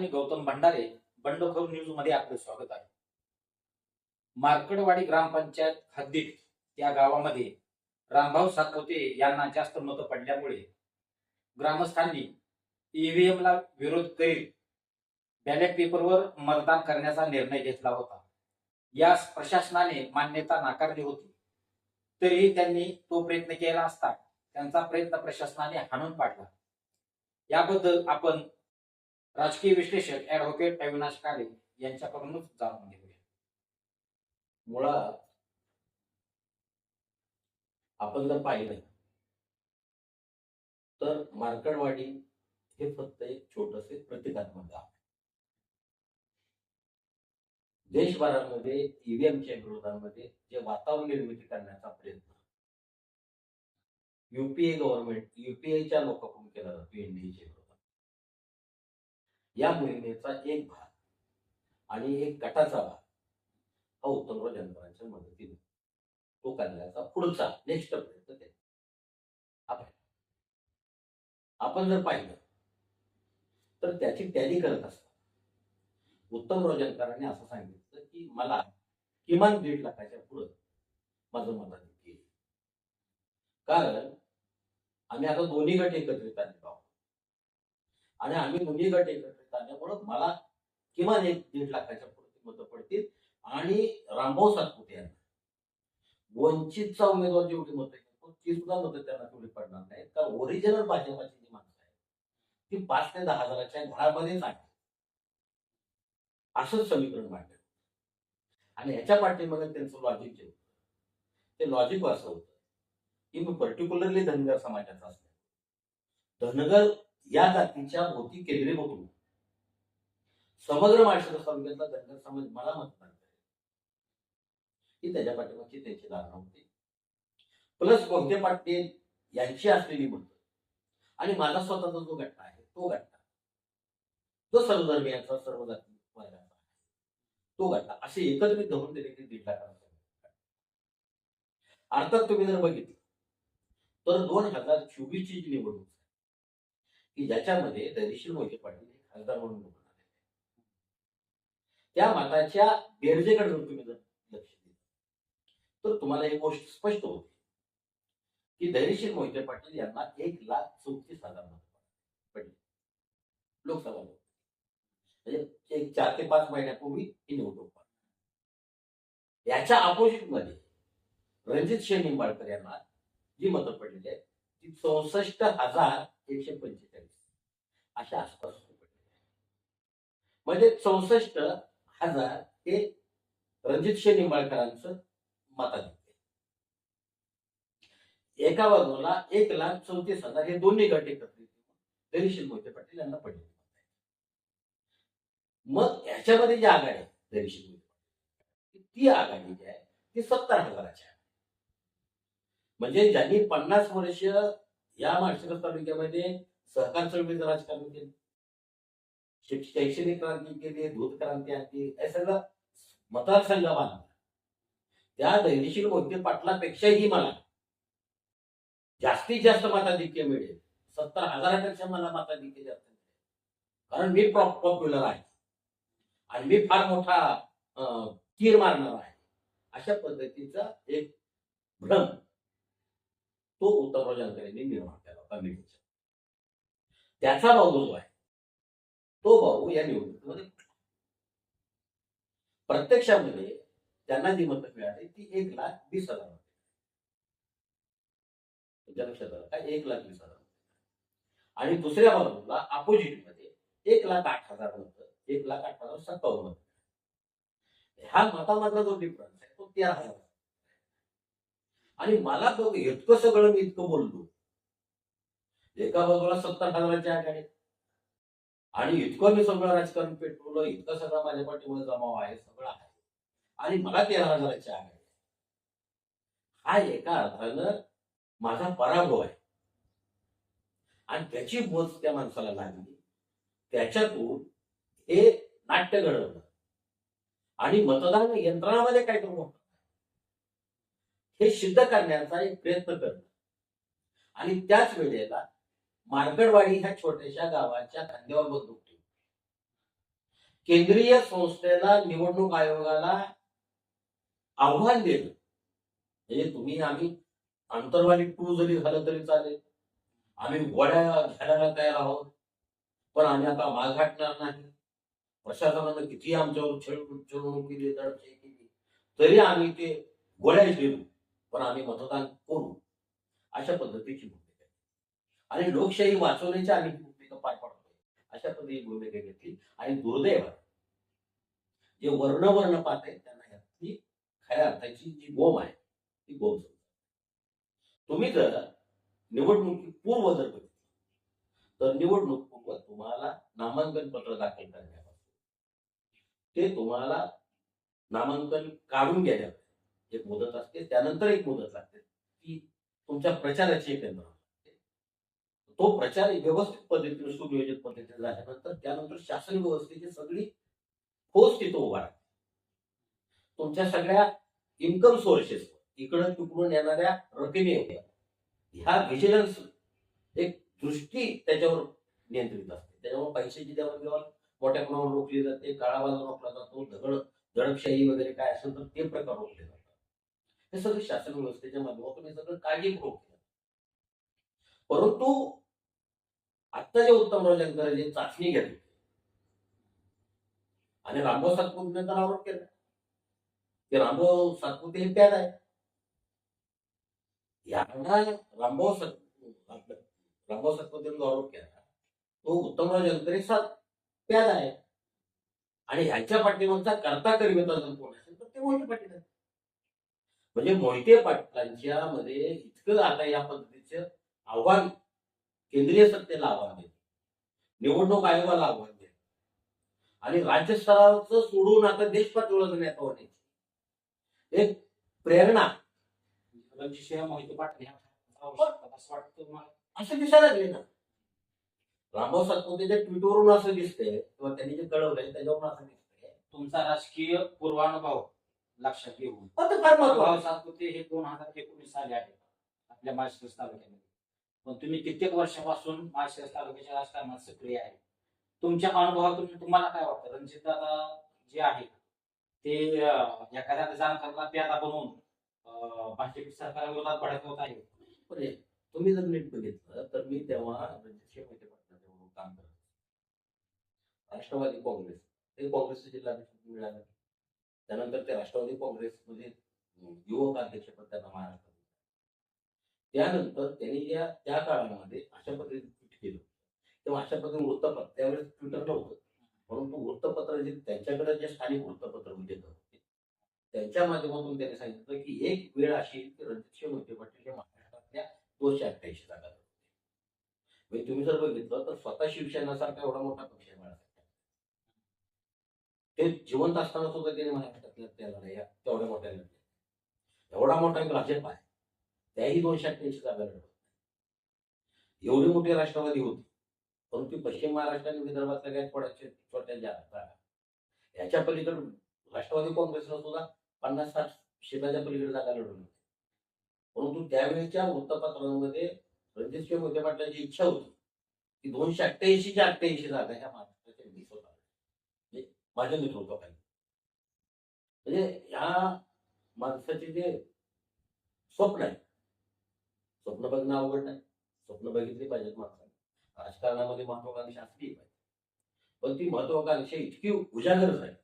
मी गौतम भंडारे बंडखोर न्यूजमध्ये आपले स्वागत आहे. मार्कडवाडी ग्रामपंचायत हद्दीत या गावामध्ये रामभाऊ सातपुते यांना जास्त मतं पडल्यामुळे ग्रामस्थांनी ईव्हीएमला विरोध करीत बॅलेट पेपरवर मतदान करण्याचा निर्णय घेतला होता. यास प्रशासनाने मान्यता नाकारली होती. तरीही त्यांनी तो प्रयत्न केला असता त्यांचा प्रयत्न प्रशासनाने हाणून पाडला. याबद्दल आपण राजकीय विश्लेषक ऍडव्होकेट अविनाश काळे यांच्याकडूनच जाणून घेऊया मुळात आपण जर पाहिलं तर मार्कडवाडी हे फक्त एक छोटसे प्रतिकात्मक गाव आहे. देशभरामध्ये ईव्हीएमच्या विरोधामध्ये जे वातावरण निर्मिती करण्याचा प्रयत्न युपीए गव्हर्नमेंट युपीएच्या लोकांकडून केला जातो एनडीएच्या या मोहिमेचा एक भाग आणि एक गटाचा भाग हा उत्तमराव जनकरांच्या मदतीने तो करण्याचा पुढचा नेक्स्ट प्रयत्न ते. आपण आपण जर पाहिलं तर त्याची टॅली करत असतात उत्तमराव जनकरांनी असं सांगितलं की मला किमान दीड लाखाच्या पुढं माझं मदत येईल. कारण आम्ही आता दोन्ही गट एकत्रित आले आहोत. आणि आम्ही दोन्ही गट एकत्रित आल्यामुळं मला किमान एक दीड लाखाच्या पुढे मतं पडतील. आणि रामभाऊ सातपुते यांना. वंचितचा उमेदवार जेवढी मतं घेतो ती सुद्धा मतं त्यांना तेवढी पडणार नाहीत. कारण ओरिजिनल भाजपाची जी माणसं आहेत ती पाच ते दहा हजाराच्या घरामध्येच आहे असंच समीकरण मांडलं. आणि ह्याच्या पाठीमध्ये त्यांचं लॉजिक जे होतं ते लॉजिक असं होतं की मी पर्टिक्युलरली धनगर समाजाचा असल्या धनगर या जातीच्या भोवती केंद्रीभूत होतो समग्र महाराष्ट्र तालुक्यातला धनगर समाज मला मतदान करेल. ही त्याच्या पाठीमागची त्यांची धारणा होती. प्लस मोहिते पाटील यांची असलेली मत. आणि माझा स्वतःचा जो घटना आहे तो घटना जो सर्वधर्मियांचा सर्व जाती वर्गाचा तो घटना असे एकत्रित धरून दिले की दीड लाख अर्थात तुम्ही जर बघितलं तर दोन हजार चोवीसची जी निवडणूक की ज्याच्यामध्ये धैर्यशील मोहिते पाटील हे खासदार म्हणून निवडून आले. त्या मताच्या बेरजेकडे जर तुम्ही जर लक्ष दिलं तर तुम्हाला एक गोष्ट स्पष्ट होते. की धैर्यशील मोहिते पाटील यांना एक लाख चौतीस हजार मत पडले. लोकसभा म्हणजे एक चार ते पाच महिन्यापूर्वी ही निवडणूक याच्या अपोजिटमध्ये रणजित शेठ निंबाळकर यांना जी मतं पडलेली आहेत ती चौसष्ट हजार एकशे पंचेचाळीस. अशा आसपास म्हणजे चौसष्ट हजार हे रणजित शेठ निंबाळकरांचं मताधिक्य. एका बाजूला एक लाख चौतीस हजार हे दोन्ही गट एकत्रित दरीशील मोहिते पाटील यांना पडले. मग याच्यामध्ये जी आघाडी आहे दरीशील मोहिते पाटील ती आघाडी जी आहे ती सत्तर हजाराची आहे. म्हणजे ज्यांनी पन्नास वर्ष या माळशिरस तालुक्यामध्ये सहकार चळवळीचं राजकारण केलं. शैक्षणिक क्रांती केली दूध क्रांती आणली हे सगळं मतदारसंघ बांधला त्या दैनशील मोहिते पाटलापेक्षाही मला जास्तीत जास्त मताधिक्य मिळेल. सत्तर हजारापेक्षा मला मताधिक्य जास्त मिळेल. कारण मी पॉप्युलर आहे. आणि मी फार मोठा तीर मारणार आहे. अशा पद्धतीचा एक भ्रम तो उत्तमराव जानकरांनी निर्माण केला होता मिडीचा त्याचा भाऊ जो आहे तो भाऊ या निवडणुकीमध्ये प्रत्यक्षामध्ये त्यांना जी मतं मिळाली ती एक लाख वीस हजार होती तुमच्या लक्षात आलं काय एक लाख वीस हजार आणि दुसऱ्या बाजूला अपोजिटमध्ये एक लाख आठ हजार मतं एक लाख आठ हजार सत्तावन्न मतं ह्या मतामधला जो डिफरन्स आहे तो तेरा हजार. आणि मला बघ इतकं सगळं मी इतकं बोललो. एका बाजूला सत्तर हजाराच्या आघाडी आणि इतकं मी सगळं राजकारण पेटवलं इतकं सगळं माझ्या पाठीमध्ये जमाव आहे सगळं आहे. आणि मला तेरा हजाराची आघाडी हा एका अर्थानं माझा पराभव आहे. आणि त्याची बोच त्या माणसाला लागली. त्याच्यातून हे नाट्य घडवलं. आणि मतदान यंत्रणामध्ये काय करू हे सिद्ध करण्याचा एक प्रयत्न करतो. आणि त्याच वेळेला मार्गडवाडी ह्या छोट्याशा गावाच्या खांद्यावर बंदूक केंद्रीय संस्थेला निवडणूक आयोगाला आव्हान दिलं. म्हणजे तुम्ही आम्ही आंतरवाली टू जरी झालं तरी चालेल. आम्ही गोळ्या घालायला तयार आहोत. पण आम्ही आता माग घाटणार नाही. प्रशासनानं किती आमच्यावर छेड केली केली. तरी आम्ही ते गोळ्या देऊ पण आम्ही मतदान करू अशा पद्धतीची भूमिका आणि लोकशाही वाचवण्याची आम्ही भूमिका पार पाडतोय अशा पद्धतीची भूमिका घेतली आणि दुर्दैव आहे. जे वर्ण वर्ण पाहत आहेत त्यांना यातली खऱ्या अर्थाची जी गोम आहे ती गोम समजा तुम्ही जर निवडणुकी पूर्व जर बघितलं तर निवडणूक पूर्व तुम्हाला नामांकन पत्र दाखल करण्यापासून ते तुम्हाला नामांकन काढून घेण्यात एक मुदत असते त्यानंतर एक मुदत लागते. की तुमच्या प्रचाराची एक यंत्रणा तो प्रचार व्यवस्थित पद्धतीने सुनियोजित पद्धतीने झाल्यानंतर त्यानंतर शासन व्यवस्थेची सगळी ठोस तिथं उभा राहते. तुमच्या सगळ्या इन्कम सोर्सेस इकडं तिकडून येणाऱ्या रकमे ह्या व्हिजिलन्स एक दृष्टी त्याच्यावर नियंत्रित असते. त्याच्यामुळे पैशाची देवाणघेवाण मोठ्या प्रमाणावर रोखली जाते काळा बाजार रोखला जातो दगड दडपशाही वगैरे काय असेल तर ते प्रकार रोखले जातात. हे सगळं शासन व्यवस्थेच्या माध्यमातून हे सगळं काळजीपूर्वक केलं. परंतु आता जे उत्तमराव जानकर चाचणी घेतली आणि रामभाऊ सातपुते तर आरोप केला. की रामभाऊ सातपुते हे प्याद आहे यांना रामभाऊ सात आपलं रामभाऊ जो आरोप केला. तो उत्तमराव जानकर सात प्याद आहे आणि ह्याच्या पाठीमागचा करता करीत कोण असेल तर ते मोठे पाटील आहे म्हणजे मोहिते पाटलांच्या मध्ये इतकं आता या पद्धतीचं आव्हान केंद्रीय सत्तेला आव्हान देत. निवडणूक आयोगाला आव्हान देत. आणि राज्य सोडून आता देश पातळीवर नेता होण्याची. एक प्रेरणा. मोहिते पाटील असं दिसायला लागले ना. रामभाऊ सातपुतेच्या ट्विटवरून असं दिसतंय किंवा त्यांनी जे कळवलंय त्याच्यावरून असं दिसतंय. तुमचा राजकीय पूर्वानुभव. लक्षात घेऊन. भाऊ सातपुते हे दोन हजार एकोणीस साली आले आपल्या माळशिरस तालुक्यामध्ये. पण तुम्ही कित्येक वर्षापासून माळशिरस तालुक्याच्या राजकारणात सक्रिय आहे. तुमच्या अनुभवातून तुम्हाला काय वाटतं? रणजित दादा जे आहे ते एखाद्या जाणकाराला प्यादा बनवून भाजप सरकारविरोधात भडकवत आहे पण हे तुम्ही जर नीट बघितलं तर मी तेव्हा रणजितसिंह मोहिते काम करत होतो. राष्ट्रवादी काँग्रेस. ते काँग्रेसचे जिल्हाध्यक्ष मिळाले. त्यानंतर ते राष्ट्रवादी काँग्रेसमध्ये म्हणजे, युवक अध्यक्षपद त्यांना महाराष्ट्रात त्यानंतर त्यांनी या त्या काळामध्ये अशा पद्धतीने ट्विट केलं तेव्हा अशा पद्धतीने वृत्तपत्र त्यावेळेस ट्विटर नव्हतं. परंतु वृत्तपत्र जे त्यांच्याकडे जे स्थानिक वृत्तपत्र म्हणजे होते त्यांच्या माध्यमातून त्यांनी सांगितलं की एक वेळ अशी की रणजितसिंह मोहिते पाटील हे महाराष्ट्रातल्या दोनशे अठ्ठ्याऐंशी जागा म्हणजे तुम्ही जर बघितलं तर स्वतः शिवसेनासारखा एवढा मोठा पक्ष आहे ते जिवंत असताना सुद्धा त्याने मला महाराष्ट्रातल्या त्या लढाया तेवढ्या मोठ्या लढल्या एवढा मोठा एक भाजप आहे त्याही दोनशे अठ्ठ्याऐंशी जागा लढवत एवढी मोठी राष्ट्रवादी होती. परंतु पश्चिम महाराष्ट्र आणि विदर्भातल्या काही थोड्याशा छोट्या जागा. याच्या पलीकडे राष्ट्रवादी काँग्रेसनं सुद्धा पन्नास साठ शेताच्या पलीकडे जागा लढवली होती. परंतु त्यावेळेच्या वृत्तपत्रांमध्ये रणजितसिंह मोहिते पाटलांची इच्छा होती की दोनशे अठ्ठ्याऐंशीच्या अठ्ठ्याऐंशी जागा ह्या महाराष्ट्राच्या वीस होतात. माझ्या नेतृत्वाखाली म्हणजे या माणसाचे जे स्वप्न आहे स्वप्न बघणं अवघड नाही. स्वप्न बघितली पाहिजेत माणसाने. राजकारणामध्ये महत्वाकांक्षा असली पाहिजे पण ती महत्वाकांक्षा इतकी उजागर झाली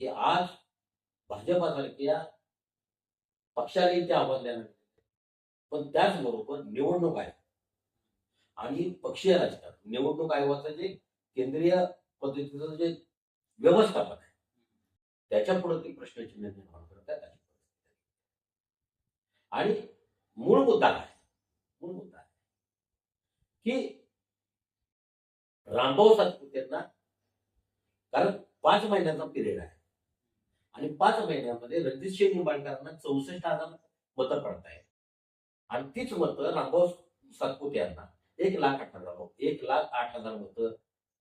की आज भाजपासारख्या पक्षालाही ते आव्हान देण्यात पण त्याचबरोबर निवडणूक आहे आणि पक्षीय राजकारण. निवडणूक आयोगाचं जे केंद्रीय पद्धतीचं जे व्यवस्थापक आहे. त्याच्या ती प्रश्नचिन्ह निर्माण करतात आणि मूळ मुद्दा काय? मूळ मुद्दा आहे की रामभाऊ सातपुतेंना कारण पाच महिन्याचा पिरियड आहे. आणि पाच महिन्यामध्ये रणजितसिंह निंबाळकरांना चौसष्ट हजार मतं पडत आहेत आणि तीच मतं रामभाऊ सातपुते यांना एक लाख आठ हजार एक लाख आठ हजार मतं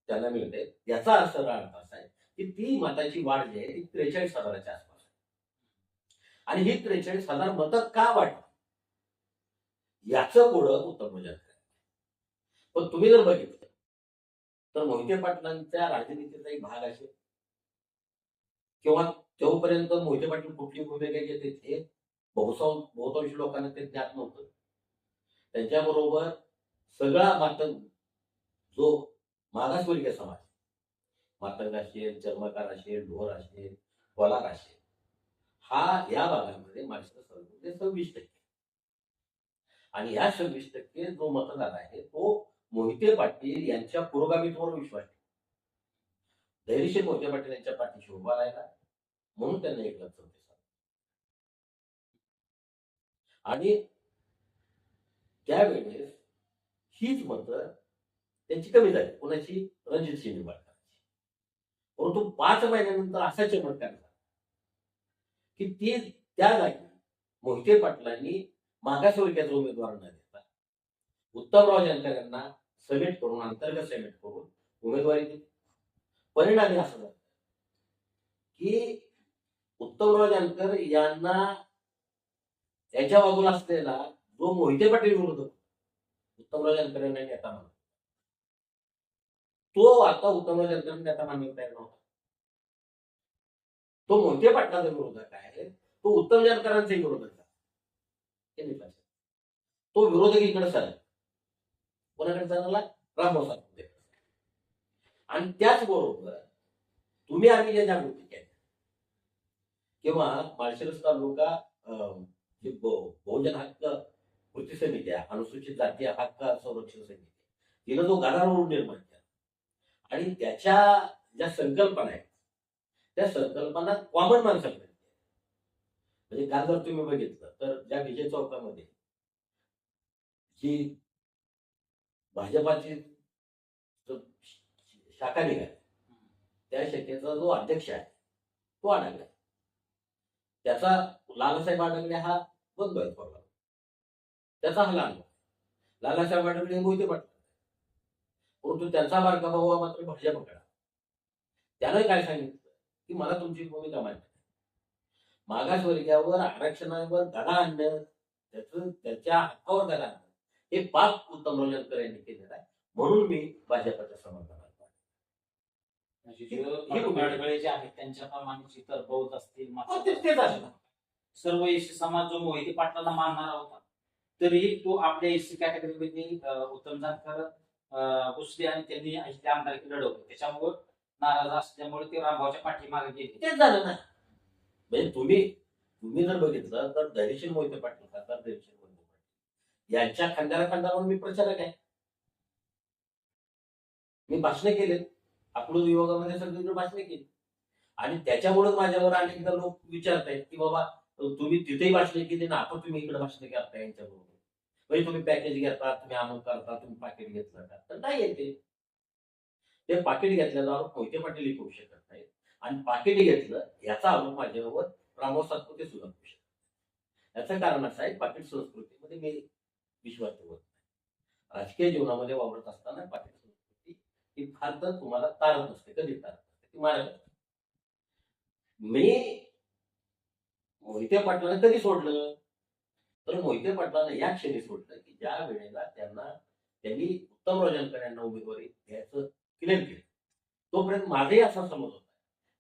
त्यांना मिळत आहेत याचा असर अर्थ असा आहे की ती मताची वाढ जी आहे ती त्रेचाळीस हजाराच्या आसपास आणि ही त्रेचाळीस हजार मतं का वाढली? याचं पुढं उत्तर म्हणजे पण तुम्ही जर बघितलं तर मोहिते पाटलांच्या राजनीतीचा एक भाग असेल. किंवा तोपर्यंत मोहिते पाटील कुठली भूमिका घेते हे बहुसं बहुतांश लोकांना ते ज्ञात नव्हतं. त्यांच्याबरोबर सगळा मातंग जो मागासवर्गीय समाज मातंग असेल चर्मकार असेल ढोर असेल कोलार असेल. हा या भागामध्ये महाराष्ट्र सरकारमध्ये सव्वीस टक्के. आणि या सव्वीस टक्के जो मतदार आहे तो मोहिते पाटील यांच्या पुरोगामीत्वावर विश्वास ठेवतो. धैर्यशील मोहिते पाटील यांच्या पाठीशी उभा राहिला म्हणून त्यांना एक लक्ष होते. आणि त्यावेळेस हीच मतं त्यांची कमी झाली. कोणाची? रणजित सिंह निंबाळकरांची परंतु पाच महिन्यानंतर असा चमत्कार झाला. की ते त्या जागी मोहिते पाटलांनी मागासवर्गीयाचा उमेदवार न देता उत्तमराव जानकर यांना समेट करून अंतर्गत समेट करून उमेदवारी दिली. परिणामी असं झालं की उत्तमराव जानकर यांना याच्या बाजूला असलेला जो मोहिते पाटील विरोध उत्तमराव जानकर यांना नेता मानला. तो आता उत्तमराव जानकर नेता मानण्यात तो मोहिते पाटलाचा विरोधक आहे. तो उत्तम जानकरांचा विरोधक आहे. तो विरोधक इकडे चालेल. कोणाकडे चालला? रामभाऊ सातपुते. आणि त्याचबरोबर तुम्ही आम्ही ज्या जागृती केल्या. किंवा माळशिरस तालुका बहुजन हक्क कृती समिती आहे अनुसूचित जाती हक्क संरक्षण समिती. तिनं जो गदारोळ निर्माण केला. आणि त्याच्या ज्या संकल्पना आहेत त्या संकल्पना कॉमन माणसाकडे म्हणजे काल जर तुम्ही बघितलं तर ज्या विजय चौकामध्ये जी भाजपाची जो शाखा निघाली त्या शाखेचा जो अध्यक्ष आहे तो अडकला. त्याचा लालासाहेब अडकले हा बंद आहे थोडा त्याचा हा लहान लालासाहेब अडकले हे मोहिते पाटील. परंतु त्यांचा बारका भाऊ हा मात्र भाजपकडे त्यानं काय सांगितलं? की मला तुमची भूमिका मान्य नाही. मागासवर्गीयावर आरक्षणावर गदा आणणं त्याचं त्याच्या हक्कावर गदा आणणं हे पाप उत्तमराव जानकर यांनी केलेलं आहे म्हणून मी भाजपच्या समर्थनात आहे. म्हणजे जे आहेत असतील. सर्व एसी समाज जो मोहिते पाटलांना मानणारा होता तरीही तो आपल्या एसी कॅटेगरीमध्ये उत्तम जानकर घुसले आणि त्यांनी आमदारकी लढवली त्याच्यामुळे नाराज असल्यामुळे ते रामभाऊच्या पाठीमागे गेले. तेच झालं ना. म्हणजे तुम्ही तुम्ही जर बघितलं तर धैर्यशील मोहिते पाटील खासदार धैर्यशील मोहिते पाटील. यांच्या खांद्याला खांद्यावर मी प्रचारक आहे. मी भाषणे केले. अकलूज विभागामध्ये सगळीकडे भाषणे केली. आणि त्याच्यामुळे माझ्यावर अनेकदा लोक विचारतायत की बाबा तुम्ही तिथेही भाषणे केली ना आता तुम्ही इकडे भाषणे करता यांच्याबरोबर. म्हणजे तुम्ही पॅकेज घेता तुम्ही अमुक करता तुम्ही पाकिट घेतलं का? तर नाही येते ते पाकिट घेतल्याचा आरोप मोहिते पाटील करू शकत नाही आणि पाकिट घेतलं याचा आरोप माझ्यावर रामभाऊ सातपुते सुद्धा करू शकत याचं कारण असं आहे पाकिट संस्कृतीमध्ये मी विश्वास ठेवत नाही. राजकीय जीवनामध्ये वावरत असताना पाकिट संस्कृती ही फार तर तुम्हाला तारत असते कधी तारत नसते ती मारत असते मी मोहिते पाटलांना कधी सोडलं? तर मोहिते पाटलांना या क्षणी सोडलं की ज्या वेळेला त्यांना त्यांनी उत्तम रोजनकर यांना उमेदवारी द्यायचं क्लेम केलं. तोपर्यंत माझाही असा समज होता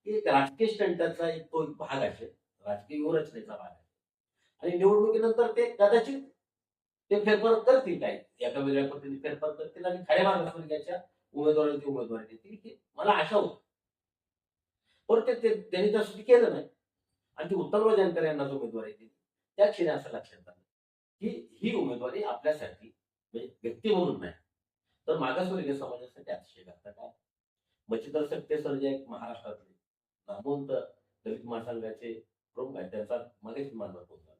की एक राजकीय स्टंटाचा एक तो एक भाग असेल राजकीय व्यूहरचनेचा भाग आहे. आणि निवडणुकीनंतर ते कदाचित ते फेरफार करतील काही. एका वेगळ्या पद्धतीने फेरफार करतील आणि खऱ्या मागासवर्गीयाच्या उमेदवारांची उमेदवारी देतील की मला आशा होती. परत ते त्यांनी तसं केलं नाही. आणि ती उत्तमराव जानकर यांना जो उमेदवारी दिली त्या क्षणी असं लक्षात आलं की ही उमेदवारी आपल्यासाठी म्हणजे व्यक्ती म्हणून नाही. तर मागासवर्गीय समाजासाठी अतिशय घातक आहे. मच्छिंद्र सकटे सर जे एक महाराष्ट्रातले नामवंत दलित महासंघाचे प्रमुख आहेत त्यांचा मगेच मानत होता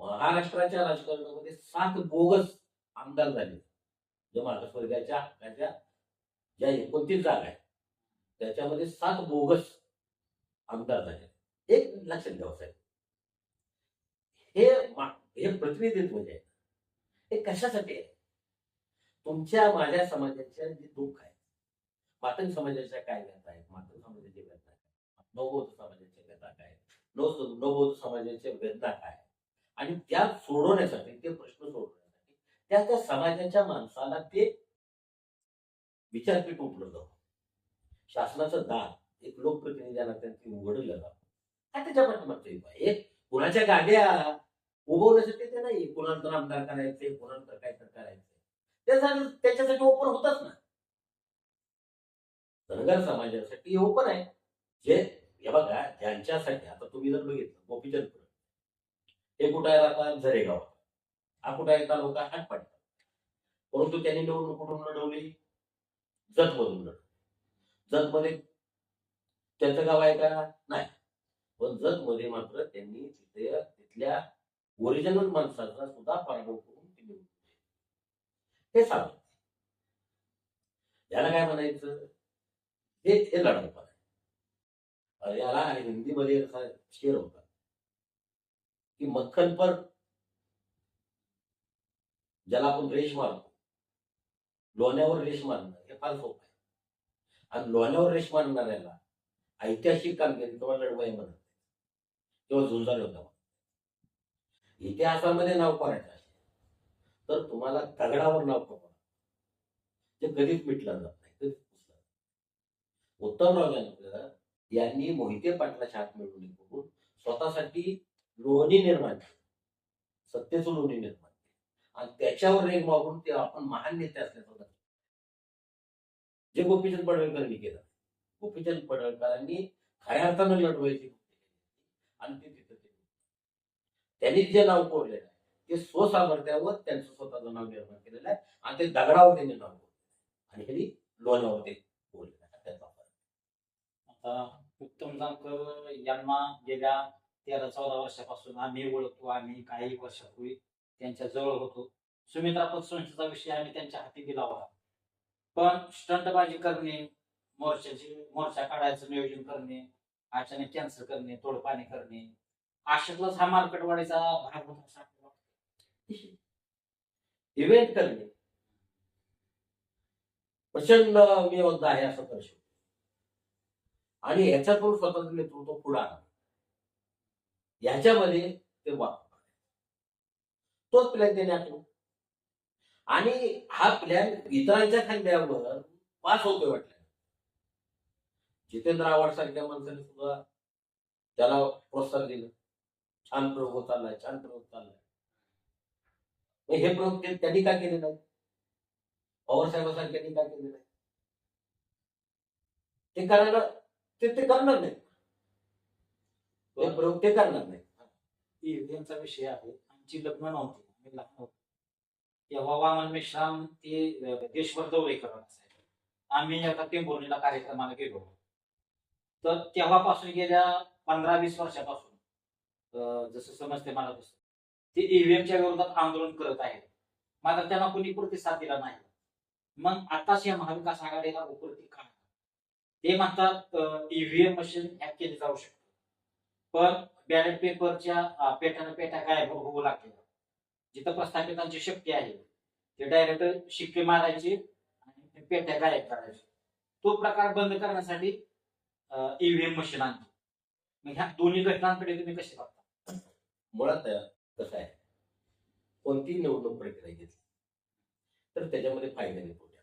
महाराष्ट्राच्या राजकारणामध्ये सात बोगस आमदार झाले. जे मागासवर्गाच्या हक्काच्या ज्या एकोणतीस जागा आहेत त्याच्यामध्ये सात बोगस आमदार झाले. एक लक्षात घ्यावं साहेब. हे हे प्रतिनिधित्व जे आहे हे कशासाठी आहे? तुमच्या माझ्या समाजाच्या जे दुःख आहे मातंग समाजाच्या काय व्यथा आहेत? मातंग समाजाच्या व्यथा काय? नवबौद्ध समाजाच्या व्यथा काय नव नवबौद्ध समाजाच्या वेदना काय आणि त्या सोडवण्यासाठी ते प्रश्न सोडवण्यासाठी त्या त्या समाजाच्या माणसाला ते विचारपीठ उपलब्ध व्हावं. शासनाचं दार एक लोकप्रतिनिधीला त्यांनी उघडलं जावं काय त्याच्या पाठीमागचं हे कुणाच्या गाड्या उभवण्यासाठी ते नाही. कुणाला आमदार करायचे कुणानंतर काय तर करायचं त्यासाठी त्याच्यासाठी ओपन होतच ना धनगर समाजासाठी हे ओपन आहे. जे हे बघा ज्यांच्यासाठी आता तुम्ही जर बघितलं गोपीचंदपुर हे कुठं आहे आता झरेगाव. हा कुठं आहे? तालुका हाटपाडी परंतु त्यांनी निवडणूक कुठून लढवली? जतमधून लढवली. जतमध्ये त्यांचं गाव आहे का? नाही. पण जतमध्ये मात्र त्यांनी तिथे तिथल्या ओरिजिनल माणसाचा सुद्धा पराभव करून ती निवडून गेली. हे सांग याला काय म्हणायचं? हे हे लढवणार आहे. याला हिंदीमध्ये असा शेर होता. की मक्खन पर ज्याला आपण रेश मारतो लोण्यावर रेश मारणं हे फार सोपं आहे. आणि लोण्यावर रेश मारणाऱ्याला ऐतिहासिक कामगिरी किंवा लढवाई म्हणत किंवा झुंजार होता इतिहासामध्ये नाव करायचं तर तुम्हाला दगडावर नाव कमवा ते कधीच मिटलं जात नाही कधीच पुसला उत्तमराव जानकर यांनी मोहिते पाटलाच्या हात मिळवणी करून स्वतःसाठी लोणी निर्माण केलं. सत्तेचं लोणी निर्माण केलं. आणि त्याच्यावर रेग मागून ते आपण महान नेते असल्याचं जे गोपीचंद पडळकरांनी केलं. गोपीचंद पडळकरांनी खऱ्या अर्थानं लढवायची आणि ते तिथं ते त्यांनी जे नाव कोरलेलं आहे. ते स्वसामर्थ्यावर त्यांचं स्वतःचं नाव निर्माण केलेलं आहे आणि ते दगडावर त्यांनी नाव आणि हे लोणावर ते आहे. आता उत्तम जानकर यांना गेल्या तेरा चौदा वर्षापासून आम्ही ओळखतो आम्ही काही वर्षापूर्वी त्यांच्या जवळ होतो. सुमित्रा पतसंस्थेचा विषय आम्ही त्यांच्या हाती दिला होता. पण स्टंटबाजी करणे मोर्चाची मोर्चा काढायचं नियोजन करणे अचानक कॅन्सल करणे तोडपाणी करणे अशातलाच हा मार्केटवाडीचा भाग होता. इव्हेंट करणे. प्रचंड मी होता आहे असं दर्शवतो आणि ह्याच्यातून स्वतंत्र नेतृत्व पुढे आणा. ह्याच्यामध्ये ते वापर तोच प्लॅन त्याने आखला आणि हा प्लॅन इतरांच्या खांद्यावर पास होतोय वाटलं जितेंद्र आव्हाड सारख्या माणसाने सुद्धा त्याला प्रोत्साहन दिलं. छान प्रयोग चाललाय छान प्रयोग चाललाय. हे प्रयोग ते- त्यांनी का केले नाही पवार साहेबांसारख्यांनी का केले नाही ते करायला ते ते करणार नाही ते प्रयोग ते करणार नाही ईव्हीएमचा विषय आहे. आमची लग्न नव्हती. आम्ही लहान होतो. तेव्हा वामन मेश्राम म्हणजे ते देशभर दौरेकर आम्ही एका टेंभोर्णीला कार्यक्रमाला गेलो. तर तेव्हापासून गेल्या पंधरा वीस वर्षापासून अं, जसं समजते मला तसं. ते ईव्हीएमच्या विरोधात आंदोलन करत आहेत. मात्र त्यांना कोणी प्रतिसाद दिला नाही. मग आताच या महाविकास आघाडीला उपरती का ते म्हणतात ईव्हीएम मशीन हॅक केली जाऊ शकते. पण बॅलेट पेपरच्या पेटानं पेटा गायब होऊ लागलेल्या जिथं प्रस्थापितांची शक्ती आहे ते डायरेक्ट शिक्के मारायचे आणि पेट्या गायब करायचे. तो प्रकार बंद करण्यासाठी ईव्हीएम मशीन आणते मग ह्या दोन्ही घटनांकडे तुम्ही कसे बघता? मुळात कसं आहे? कोणतीही निवडणूक प्रक्रिया घेतली तर त्याच्यामध्ये फायदे आणि तोटे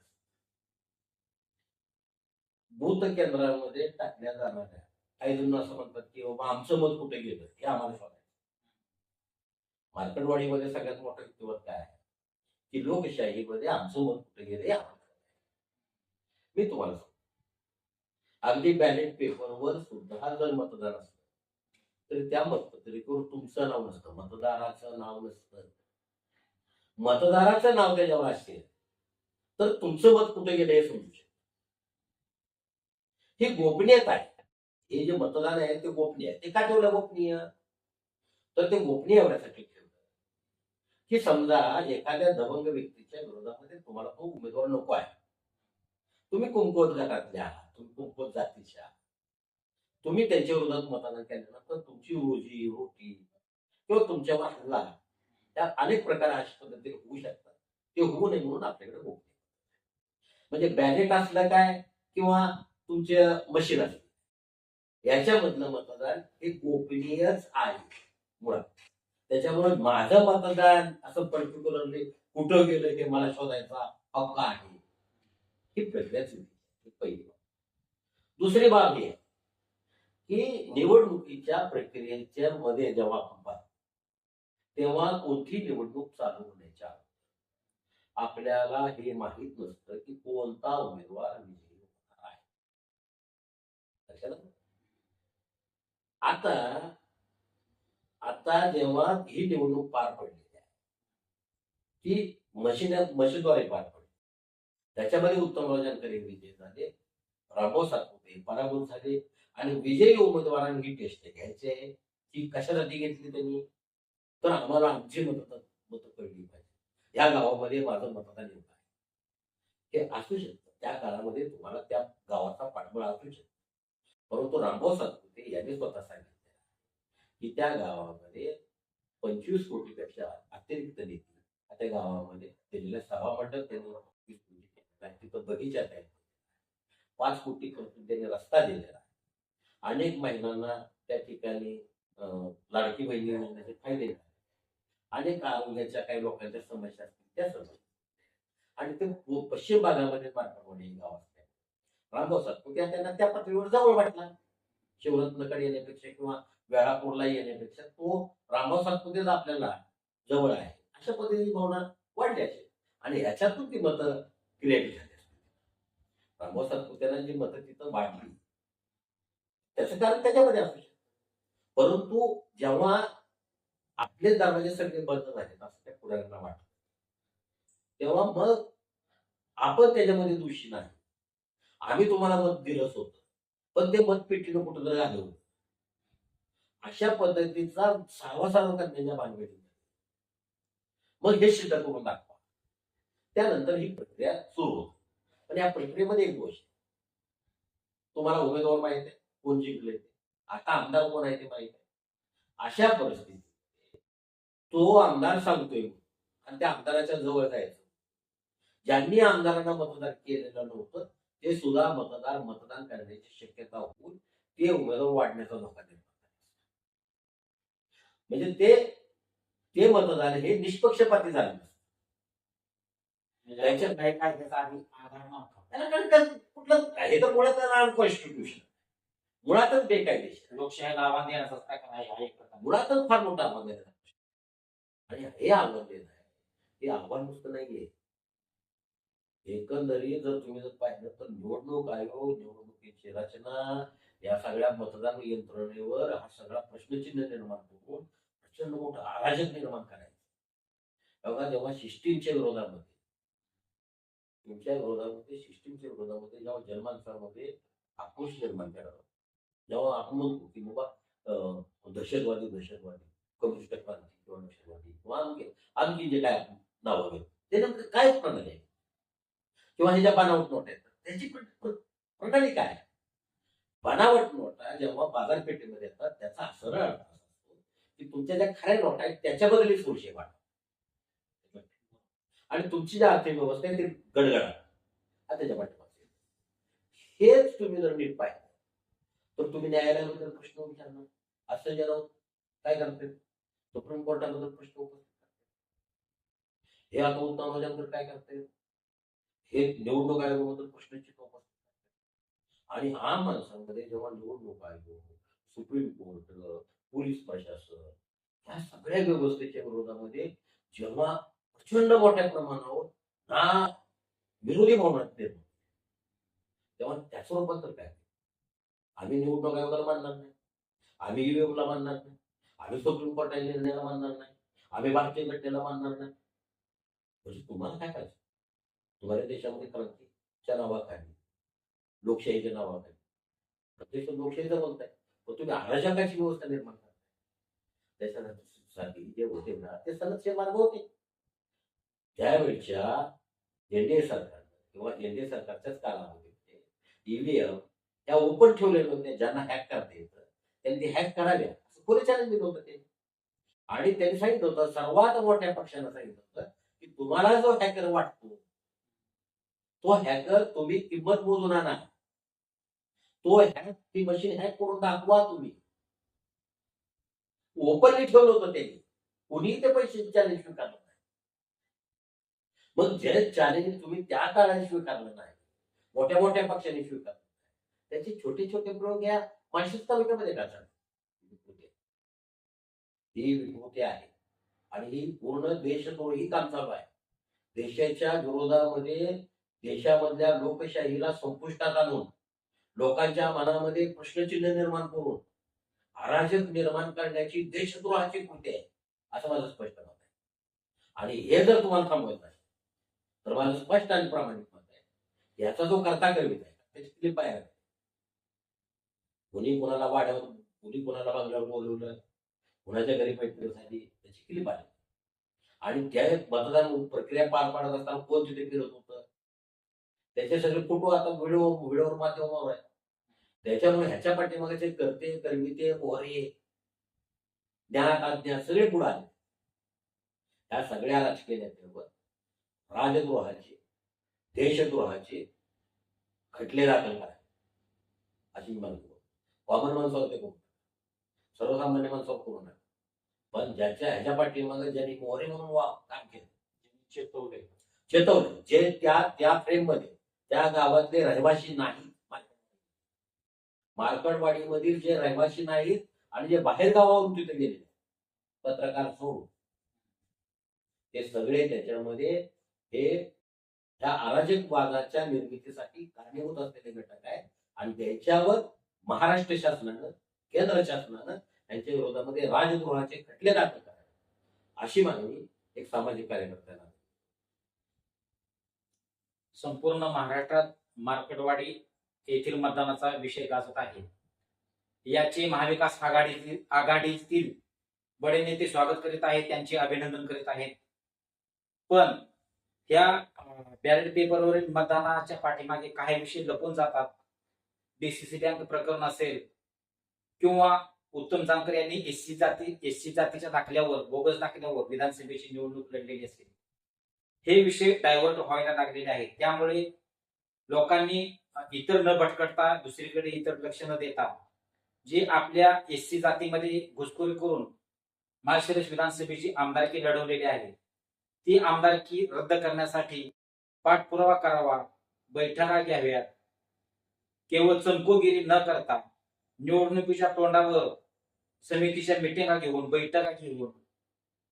बूथ केंद्रामध्ये टाकल्या जाणाऱ्या काही जण असं म्हणतात की बाबा आमचं मत कुठे गेलं? हे आम्हाला शोधायचं मार्केटवाडीमध्ये सगळ्यात मोठं युक्तिवाद काय आहे? की लोकशाहीमध्ये आमचं मत कुठे गेलं हे आम्हाला मी तुम्हाला सांगतो. अगदी बॅलेट पेपरवर सुद्धा जर मतदान असतं तरी त्या मतपत्रिकेवर तुमचं नाव नसतं. मतदाराचं नाव नसतं. मतदाराचं नाव त्याच्यावर असेल तर तुमचं मत कुठे गेलं हे समजू शकत ही गोपनीयता आहे. हे जे मतदान आहे ते गोपनीय आहे ते का ठेवलं गोपनीय? तर ते गोपनीय एवढ्यासाठी ठेवलं. की समजा एखाद्या दबंग व्यक्तीच्या विरोधामध्ये तुम्हाला तो उमेदवार नको आहे. तुम्ही कुंकवत गटातले आहात. तुम्ही कुंकवत जातीचे आहात. तुम्ही त्यांच्या विरोधात मतदान केल्यानंतर तुमची रोजी रोटी किंवा तुमच्यावर हल्ला त्या अनेक प्रकार अशा पद्धतीने होऊ शकतात. ते होऊ नये म्हणून आपल्याकडे गोपनीय म्हणजे बॅलेट असलं काय किंवा तुमचे मशीन असलं याच्यामधलं मतदान हे गोपनीयच आहे मुळात. त्याच्यामुळे माझं मतदान असं पर्टिक्युलरली कुठं गेलं हे मला शोधायचा हक्क आहे ही प्रक्रियाच पहिली बाब. दुसरी बाब ही आहे. की निवडणुकीच्या प्रक्रियेच्या मध्ये जेव्हा आपण पाहतो तेव्हा कोणती निवडणूक चालू होण्याच्या आपल्याला हे माहीत नसतं की कोणता उमेदवार विजयी होणार आहे. लक्षात आता आता जेव्हा ही निवडणूक पार पडलेली आहे ती मशीन मशीनद्वारे पार पडली. त्याच्यामध्ये उत्तमराव जानकर विजय झाले रामभाऊ सातपुते पराभूत झाले आणि विजयी उमेदवारांनी ही टेस्ट घ्यायचे ती कशासाठी घेतली त्यांनी? तर आम्हाला आमची मत मत कळली पाहिजे. या गावामध्ये माझं मतदान येत आहे. हे असू शकतं. त्या काळामध्ये तुम्हाला त्या गावाचा पाठबळ असू शकतो. परंतु रामभाऊ सातपुते यांनी स्वतः सांगितलं की त्या गावामध्ये पंचवीस कोटीपेक्षा अतिरिक्त निधी त्या गावामध्ये दिलेल्या सभा मंडळ म्हणजे त्यांनी तिथं बगीचा तयार पाच कोटी खर्चून त्यांनी रस्ता दिलेला अनेक महिलांना त्या ठिकाणी लाडकी बहिणी योजनेचे फायदे झाले. अनेक आरोग्याच्या काही लोकांच्या समस्या असतील त्या समस्या. आणि ते पश्चिम भागामध्ये मार्कवाडी गाव असते. रामभाऊ सातपुते त्यांना त्या पातळीवर जवळ वाटला. शिवरत्नकडे येण्यापेक्षा किंवा वेळापूरला येण्यापेक्षा तो रामभाऊ सातपुतेच आपल्याला जवळ आहे. अशा पद्धतीची भावना वाढली असेल. आणि ह्याच्यातून ती मतं क्रिएट झाली असतील. रामभाऊ सातपुत्यांना जी मतं तिथं वाढली त्याचं कारण त्याच्यामध्ये असू शकतं. परंतु जेव्हा आपले दरवाजे सगळे बंद झालेत असं त्या पुढाऱ्यांना वाटतं तेव्हा मग आपण त्याच्यामध्ये दोषी नाही. आम्ही तुम्हाला मत दिलंच होतं पण ते मत पेटीनं कुठं तरी आलं होतं. अशा पद्धतीचा सारवासारव करण्याच्या भानगडीत मग हे सिद्ध करून दाखवा. त्यानंतर ही प्रक्रिया सुरू होते. पण या प्रक्रियेमध्ये एक गोष्ट तुम्हाला उमेदवार माहीत आहे. कोण जिंकले ते? आता आमदार कोण आहे ते माहीत आहे. अशा परिस्थितीत तो आमदार सांगतोय आणि त्या आमदाराच्या जवळ जायचं. ज्यांनी आमदारांना मतदान केलेलं नव्हतं ते सुद्धा मतदार मतदान करण्याची शक्यता होऊन ते उमेदवार वाढण्याचा धोका निर्माण. म्हणजे ते ते मतदान हे निष्पक्षपाती झालं नसतं. त्याच्यात काही काय त्याचा आधी आधार नव्हता. कुठलं हे तर मुळात अनकॉन्स्टिट्यूशन मुळातच बेकायदेशीर. लोकशाही आव्हान देण्याचा प्रकार आहे हा एक प्रकार. मुळातच फार मोठं आव्हान आहे. आणि हे आव्हान देणं आहे. हे आव्हान नुसतं नाहीये. एकंदरीत जर तुम्ही जर पाहिलं तर निवडणूक आयोग निवडणुकीची रचना या सगळ्या मतदान यंत्रणेवर हा सगळा प्रश्नचिन्ह निर्माण करून प्रचंड मोठं अराजक निर्माण करायचं. बघा जेव्हा सिस्टीमच्या विरोधामध्ये तुमच्या विरोधामध्ये सिस्टीमच्या विरोधामध्ये जेव्हा जनमानसामध्ये आक्रोश निर्माण करावा जेव्हा आपण म्हणतो की बाबा दहशतवादी दहशतवादी कम्युनिस्ट क्रांती किंवा नक्षलवादी किंवा आणखी आणखी जे काय नावं घेऊ ते नेमकं काय प्रणाली आहे किंवा हे ज्या बनावट नोट आहेत त्याची प्रणाली काय आहे? बनावट नोटा जेव्हा बाजारपेठेमध्ये येतात त्याचा सरळ अर्थ असतो की तुमच्या ज्या खऱ्या नोटा आहेत त्याच्या बदली सोळशे वाढ. आणि तुमची ज्या अर्थव्यवस्था आहे ती गडगडा हा त्याच्या पाठीमागे हेच तुम्ही जर नीट पाहिजे तर तुम्ही न्यायालयाबद्दल प्रश्न विचारणार. असं जरा काय करते सुप्रीम कोर्टाबद्दल प्रश्न उपस्थित करते हे आता उत्तम काय करते हे निवडणूक आयोगाबद्दल प्रश्नचिन्ह उपस्थित करते आणि आम माणसांमध्ये जेव्हा निवडणूक आयोग सुप्रीम कोर्ट पोलीस प्रशासन या सगळ्या व्यवस्थेच्या विरोधामध्ये जेव्हा प्रचंड मोठ्या प्रमाणावर ना विरोधी भावना निर्माण तेव्हा त्याचं रूपांतर काय? आम्ही निवडणूक आयोगाला मानणार नाही. आम्ही ईव्हीएमला मानणार नाही. आम्ही सुप्रीम कोर्टाच्या निर्णयाला मानणार नाही. आम्ही भारतीय घटनेला मानणार नाही. म्हणजे तुम्हाला काय पाहिजे? तुम्हाला देशामध्ये क्रांतीच्या नावाखाली लोकशाहीच्या नावाखाली. प्रत्यक्ष लोकशाहीचं बोलताय पण तुम्ही अराजकाची व्यवस्था निर्माण करताय. त्याच्यासाठी जे होते ना ते सनदचे मार्ग होते. त्यावेळच्या एनडीए सरकारनं किंवा एनडीए सरकारच्याच काळामध्ये ईव्हीएम त्या ओपन ठेवलेल्या होत्या ज्यांना हॅक करता येतं त्यांनी हॅक कराव्या असं कोणी चॅलेंज दिलं होतं ते. आणि त्यांनी सांगितलं होतं सर्वात मोठ्या पक्षानं सांगितलं होतं की तुम्हाला जो हॅकर वाटतो तो हॅकर तुम्ही किंमत मोजून आणा तो हॅक ती मशीन हॅक करून दाखवा तुम्ही. ओपनली ठेवलं होतं त्यांनी. कोणीही ते पैसे चॅलेंज स्वीकारलं नाही. मग जे चॅलेंज तुम्ही त्या काळाने स्वीकारलं नाही मोठ्या मोठ्या पक्षांनी स्वीकारलं. त्याचे छोटे छोटे प्रयोग या मानसिक तालुक्यामध्ये टाकतात ही विभूती आहे. आणि ही पूर्ण देशद्रोही काम चालू आहे. देशाच्या विरोधामध्ये देशामधल्या लोकशाहीला संपुष्टात आणून लोकांच्या मनामध्ये प्रश्नचिन्ह निर्माण करून अराजक निर्माण करण्याची देशद्रोहाची कृती आहे असं माझं स्पष्ट मत आहे. आणि हे जर तुम्हाला थांबवत नाही तर माझं स्पष्ट आणि प्रामाणिक मत आहे. याचा जो करता करीत आहे त्याची क्लिप आहे कोणी कोणाला वाड्यावर कोणी कोणाला बंगल्यावर बोलवलं कोणाच्या घरी पैठणी झाली त्याची क्लिप आली. आणि त्या मतदान प्रक्रिया पार पाडत असताना कोण तिथे फिरत होतं? त्याचे सगळे फोटो आता व्हिडिओ व्हिडिओवर माध्यमावर आहे त्याच्यामुळे ह्याच्या पाठीमागे करते करविते मोहरे ज्ञान अज्ञात सगळे पुढे आले. ह्या सगळ्या राजकीय नेत्यांवर राजद्रोहाचे देशद्रोहाचे खटले दाखल करा अशी म्हणतो कॉमन माणसावर ते कोण सर्वसामान्य माणसावर कोण नाही पण ज्याच्या ह्याच्या पाठीमागे ज्यांनी मोहरे म्हणून वा काम केलं चेतवले चेतवले जे त्या त्या फ्रेममध्ये त्या गावातले रहिवासी नाही मार्कडवाडीमधील जे रहिवासी नाहीत आणि जे बाहेर गावावरून तिथे गेले पत्रकार सोडून. ते सगळे त्याच्यामध्ये हे ह्या अराजक वादाच्या निर्मितीसाठी कारणीभूत असलेले घटक आहेत. आणि त्याच्यावर महाराष्ट्र शासनानं केंद्र शासनानं यांच्या विरोधामध्ये राजद्रोहाचे खटले दाखल करावे. अशी मागणी एक सामाजिक कार्यकर्त्यांना संपूर्ण महाराष्ट्रात मार्केटवाडी येथील मतदानाचा विषय गाजत आहे. याचे महाविकास आघाडीतील आघाडीतील बडे नेते स्वागत करीत आहेत त्यांचे अभिनंदन करीत आहेत. पण या बॅलेट पेपरवरील मतदानाच्या पाठीमागे काही विषय लपून जातात. डीसीसी बँक प्रकरण असेल किंवा उत्तम जानकर यांनी एससी जाती एससी जातीच्या दाखल्यावर बोगस दाखल्यावर विधानसभेची निवडणूक लढलेली असेल. हे विषय डायव्हर्ट व्हायला लागलेले आहेत. त्यामुळे लोकांनी इतर न भटकटता दुसरीकडे इतर लक्ष न देता जे आपल्या एससी जातीमध्ये घुसखोरी करून माळशिरस विधानसभेची आमदारकी लढवलेली आहे ती आमदारकी रद्द करण्यासाठी पाठपुरावा करावा बैठका घ्याव्यात केवळ चमकोगिरी न करता निवडणुकीच्या तोंडावर समितीच्या मिटिंगा घेऊन बैठका घेऊन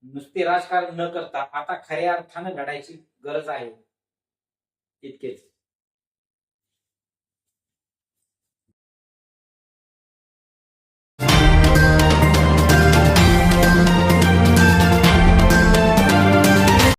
नुसते राजकारण न करता आता खऱ्या अर्थानं लढायची गरज आहे. इतकेच.